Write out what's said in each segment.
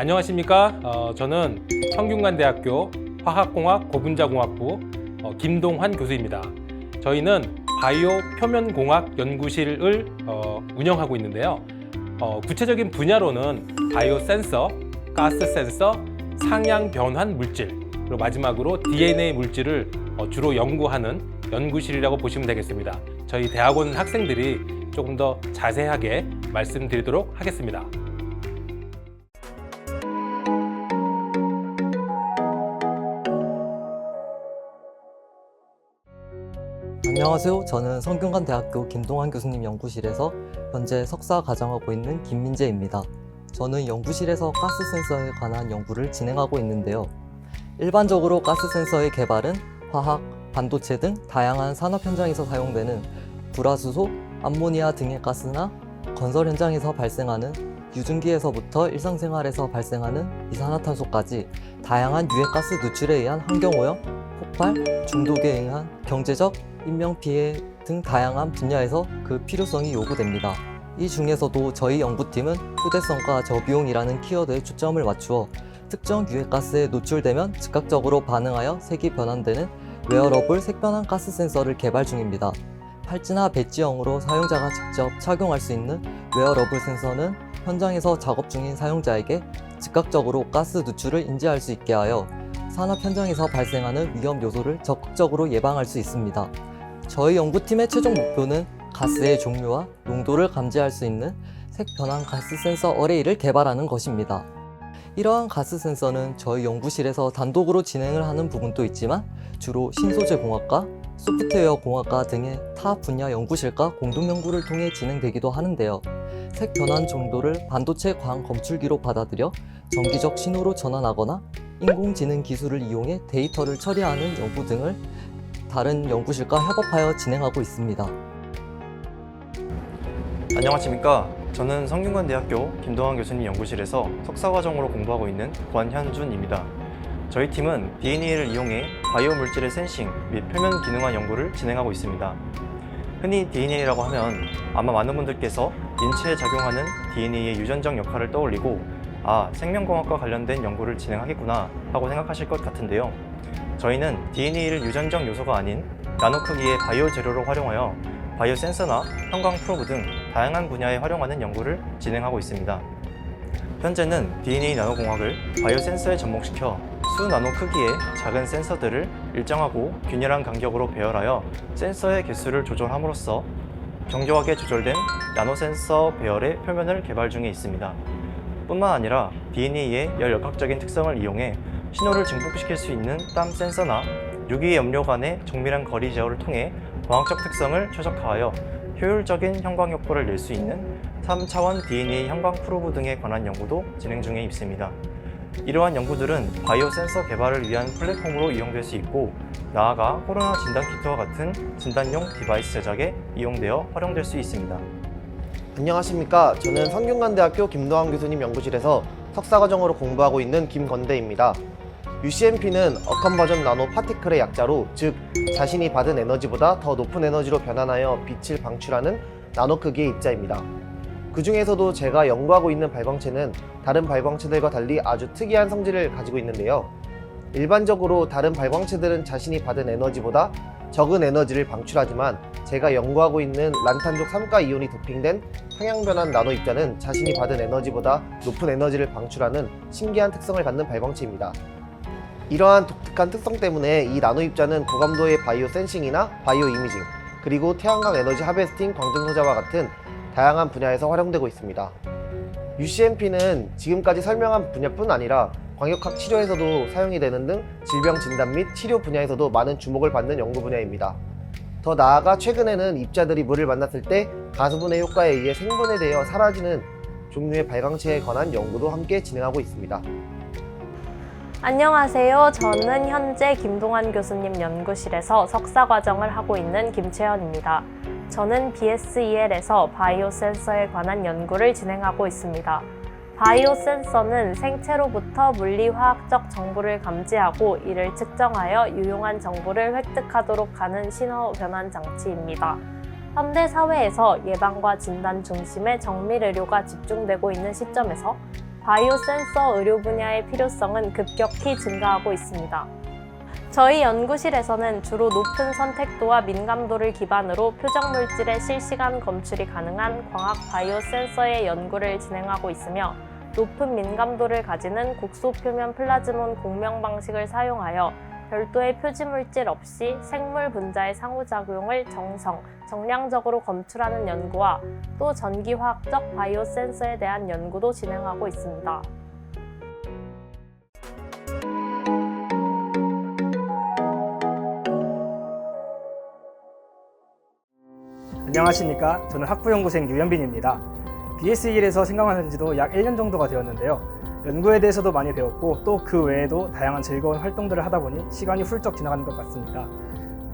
안녕하십니까? 어, 저는 성균관대학교 화학공학 고분자공학부 어, 김동환 교수입니다. 저희는 바이오 표면공학 연구실을 어, 운영하고 있는데요. 어, 구체적인 분야로는 바이오 센서, 가스 센서, 상향 변환 물질, 그리고 마지막으로 DNA 물질을 어, 주로 연구하는 연구실이라고 보시면 되겠습니다. 저희 대학원 학생들이 조금 더 자세하게 말씀드리도록 하겠습니다. 안녕하세요. 저는 성균관대학교 김동환 교수님 연구실에서 현재 석사 과정하고 있는 김민재입니다. 저는 연구실에서 가스 센서에 관한 연구를 진행하고 있는데요. 일반적으로 가스 센서의 개발은 화학, 반도체 등 다양한 산업 현장에서 사용되는 불화수소, 암모니아 등의 가스나 건설 현장에서 발생하는 유증기에서부터 일상생활에서 발생하는 이산화탄소까지 다양한 유해가스 누출에 의한 환경오염, 폭발, 중독에 의한 경제적, 인명피해 등 다양한 분야에서 그 필요성이 요구됩니다. 이 중에서도 저희 연구팀은 휴대성과 저비용이라는 키워드에 초점을 맞추어 특정 유해가스에 노출되면 즉각적으로 반응하여 색이 변환되는 웨어러블 색변환 가스 센서를 개발 중입니다. 팔찌나 배지형으로 사용자가 직접 착용할 수 있는 웨어러블 센서는 현장에서 작업 중인 사용자에게 즉각적으로 가스 누출을 인지할 수 있게 하여 산업 현장에서 발생하는 위험 요소를 적극적으로 예방할 수 있습니다. 저희 연구팀의 최종 목표는 가스의 종류와 농도를 감지할 수 있는 색 변환 가스 센서 어레이를 개발하는 것입니다. 이러한 가스 센서는 저희 연구실에서 단독으로 진행을 하는 부분도 있지만 주로 신소재 공학과, 소프트웨어 공학과 등의 타 분야 연구실과 공동 연구를 통해 진행되기도 하는데요. 색 변환 정도를 반도체 광 검출기로 받아들여 정기적 신호로 전환하거나 인공지능 기술을 이용해 데이터를 처리하는 연구 등을 다른 연구실과 협업하여 진행하고 있습니다. 안녕하십니까. 저는 성균관대학교 김동환 교수님 연구실에서 석사과정으로 공부하고 있는 권현준입니다. 저희 팀은 DNA를 이용해 바이오 물질의 센싱 및 표면 기능화 연구를 진행하고 있습니다. 흔히 DNA라고 하면 아마 많은 분들께서 인체에 작용하는 DNA의 유전적 역할을 떠올리고 아, 생명공학과 관련된 연구를 진행하겠구나 하고 생각하실 것 같은데요. 저희는 DNA를 유전적 요소가 아닌 나노 크기의 바이오 재료로 활용하여 바이오 센서나 형광 프로브 등 다양한 분야에 활용하는 연구를 진행하고 있습니다. 현재는 DNA 나노공학을 바이오 센서에 접목시켜 수 나노 크기의 작은 센서들을 일정하고 균일한 간격으로 배열하여 센서의 개수를 조절함으로써 정교하게 조절된 나노 센서 배열의 표면을 개발 중에 있습니다. 뿐만 아니라 DNA의 열역학적인 특성을 이용해 신호를 증폭시킬 수 있는 땀 센서나 유기 염료 간의 정밀한 거리 제어를 통해 광학적 특성을 최적화하여 효율적인 형광 효과를 낼 수 있는 3차원 DNA 형광 프로브 등에 관한 연구도 진행 중에 있습니다. 이러한 연구들은 바이오 센서 개발을 위한 플랫폼으로 이용될 수 있고 나아가 코로나 진단 키트와 같은 진단용 디바이스 제작에 이용되어 활용될 수 있습니다. 안녕하십니까. 저는 성균관대학교 김도환 교수님 연구실에서 석사과정으로 공부하고 있는 김건대입니다. UCMP는 어컨 버전 나노 파티클의 약자로 즉 자신이 받은 에너지보다 더 높은 에너지로 변환하여 빛을 방출하는 나노 크기의 입자입니다. 그 중에서도 제가 연구하고 있는 발광체는 다른 발광체들과 달리 아주 특이한 성질을 가지고 있는데요. 일반적으로 다른 발광체들은 자신이 받은 에너지보다 적은 에너지를 방출하지만 제가 연구하고 있는 란탄족 3가 이온이 도핑된 상향변환 나노 입자는 자신이 받은 에너지보다 높은 에너지를 방출하는 신기한 특성을 갖는 발광체입니다. 이러한 독특한 특성 때문에 이 나노 입자는 고감도의 바이오 센싱이나 바이오 이미징, 그리고 태양광 에너지 하베스팅 광전 소자와 같은 다양한 분야에서 활용되고 있습니다. UCMP는 지금까지 설명한 분야뿐 아니라 광역학 치료에서도 사용이 되는 등 질병 진단 및 치료 분야에서도 많은 주목을 받는 연구 분야입니다. 더 나아가 최근에는 입자들이 물을 만났을 때 가수분해 효과에 의해 생분해 되어 사라지는 종류의 발광체에 관한 연구도 함께 진행하고 있습니다. 안녕하세요. 저는 현재 김동환 교수님 연구실에서 석사 과정을 하고 있는 김채연입니다. 저는 BSEL에서 바이오 센서에 관한 연구를 진행하고 있습니다. 바이오 센서는 생체로부터 물리화학적 정보를 감지하고 이를 측정하여 유용한 정보를 획득하도록 하는 신호 변환 장치입니다. 현대 사회에서 예방과 진단 중심의 정밀 의료가 집중되고 있는 시점에서 바이오 센서 의료 분야의 필요성은 급격히 증가하고 있습니다. 저희 연구실에서는 주로 높은 선택도와 민감도를 기반으로 표적 물질의 실시간 검출이 가능한 광학 바이오 센서의 연구를 진행하고 있으며 높은 민감도를 가지는 국소 표면 플라즈몬 공명 방식을 사용하여 별도의 표지 물질 없이 생물 분자의 상호작용을 정성, 정량적으로 검출하는 연구와 또 전기화학적 바이오 센서에 대한 연구도 진행하고 있습니다. 안녕하십니까. 저는 학부연구생 유현빈입니다. BS1에서 생각한 지도 약 1년 정도가 되었는데요. 연구에 대해서도 많이 배웠고 또 그 외에도 다양한 즐거운 활동들을 하다 보니 시간이 훌쩍 지나가는 것 같습니다.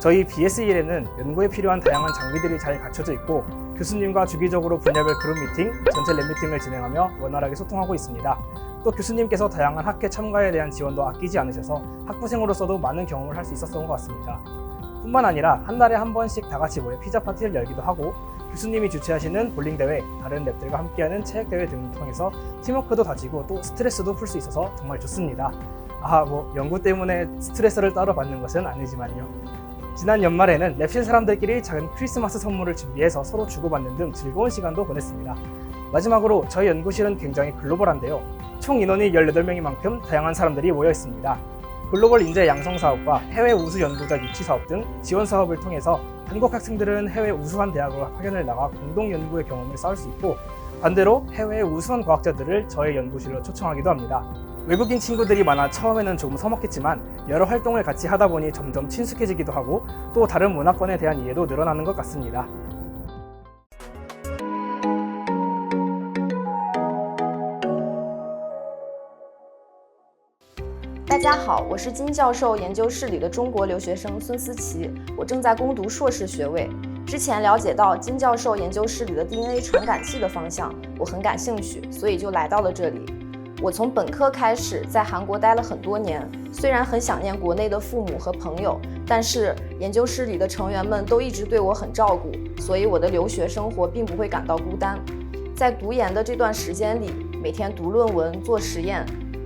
저희 BS1에는 연구에 필요한 다양한 장비들이 잘 갖춰져 있고 교수님과 주기적으로 분야별 그룹 미팅, 전체 랩 미팅을 진행하며 원활하게 소통하고 있습니다. 또 교수님께서 다양한 학회 참가에 대한 지원도 아끼지 않으셔서 학부생으로서도 많은 경험을 할 수 있었던 것 같습니다. 뿐만 아니라 한 달에 한 번씩 다 같이 모여 피자 파티를 열기도 하고 교수님이 주최하시는 볼링 대회, 다른 랩들과 함께하는 체육 대회 등을 통해서 팀워크도 다지고 또 스트레스도 풀 수 있어서 정말 좋습니다. 아, 뭐 연구 때문에 스트레스를 따로 받는 것은 아니지만요. 지난 연말에는 랩실 사람들끼리 작은 크리스마스 선물을 준비해서 서로 주고받는 등 즐거운 시간도 보냈습니다. 마지막으로 저희 연구실은 굉장히 글로벌한데요. 총 인원이 18명인 만큼 다양한 사람들이 모여 있습니다. 글로벌 인재 양성 사업과 해외 우수 연구자 유치 사업 등 지원 사업을 통해서 한국 학생들은 해외 우수한 대학으로 파견을 나가 공동 연구의 경험을 쌓을 수 있고 반대로 해외 우수한 과학자들을 저의 연구실로 초청하기도 합니다. 외국인 친구들이 많아 처음에는 조금 서먹했지만 여러 활동을 같이 하다 보니 점점 친숙해지기도 하고 또 다른 문화권에 대한 이해도 늘어나는 것 같습니다. 大家好，我是金教授研究室里的中国留学生孙思琪，我正在攻读硕士学位。之前了解到金教授研究室里的 DNA 传感器的方向，我很感兴趣，所以就来到了这里。我从本科开始在韩国待了很多年，虽然很想念国内的父母和朋友，但是研究室里的成员们都一直对我很照顾，所以我的留学生活并不会感到孤单。在读研的这段时间里，每天读论文、做实验，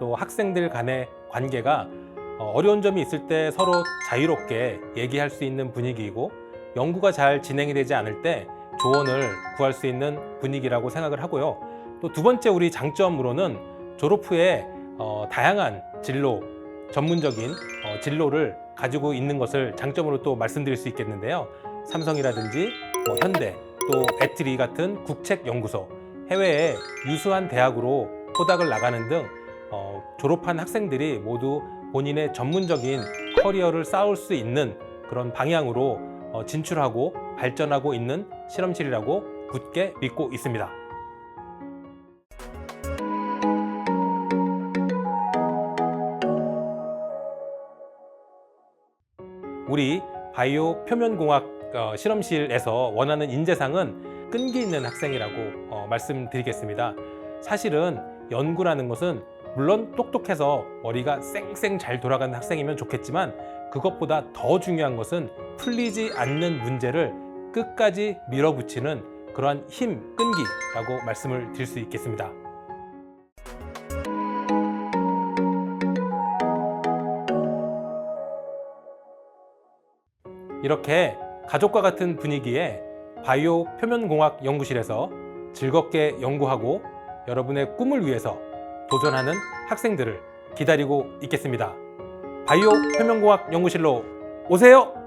또 학생들 간의 관계가 어, 어려운 점이 있을 때 서로 자유롭게 얘기할 수 있는 분위기이고 연구가 잘 진행이 되지 않을 때 조언을 구할 수 있는 분위기라고 생각을 하고요. 또 두 번째 우리 장점으로는 졸업 후에 어, 다양한 진로, 전문적인 어, 진로를 가지고 있는 것을 장점으로 또 말씀드릴 수 있겠는데요. 삼성이라든지 뭐 현대, 또 배트리 같은 국책 연구소, 해외의 유수한 대학으로 호닥을 나가는 등 어, 졸업한 학생들이 모두 본인의 전문적인 커리어를 쌓을 수 있는 그런 방향으로 어, 진출하고 발전하고 있는 실험실이라고 굳게 믿고 있습니다. 우리 바이오 표면공학 어, 실험실에서 원하는 인재상은 끈기 있는 학생이라고 어, 말씀드리겠습니다. 사실은 연구라는 것은 물론 똑똑해서 머리가 쌩쌩 잘 돌아가는 학생이면 좋겠지만 그것보다 더 중요한 것은 풀리지 않는 문제를 끝까지 밀어붙이는 그러한 힘, 끈기라고 말씀을 드릴 수 있겠습니다. 이렇게 가족과 같은 분위기에 바이오 표면공학 연구실에서 즐겁게 연구하고 여러분의 꿈을 위해서 도전하는 학생들을 기다리고 있겠습니다. 바이오 표면공학 연구실로 오세요!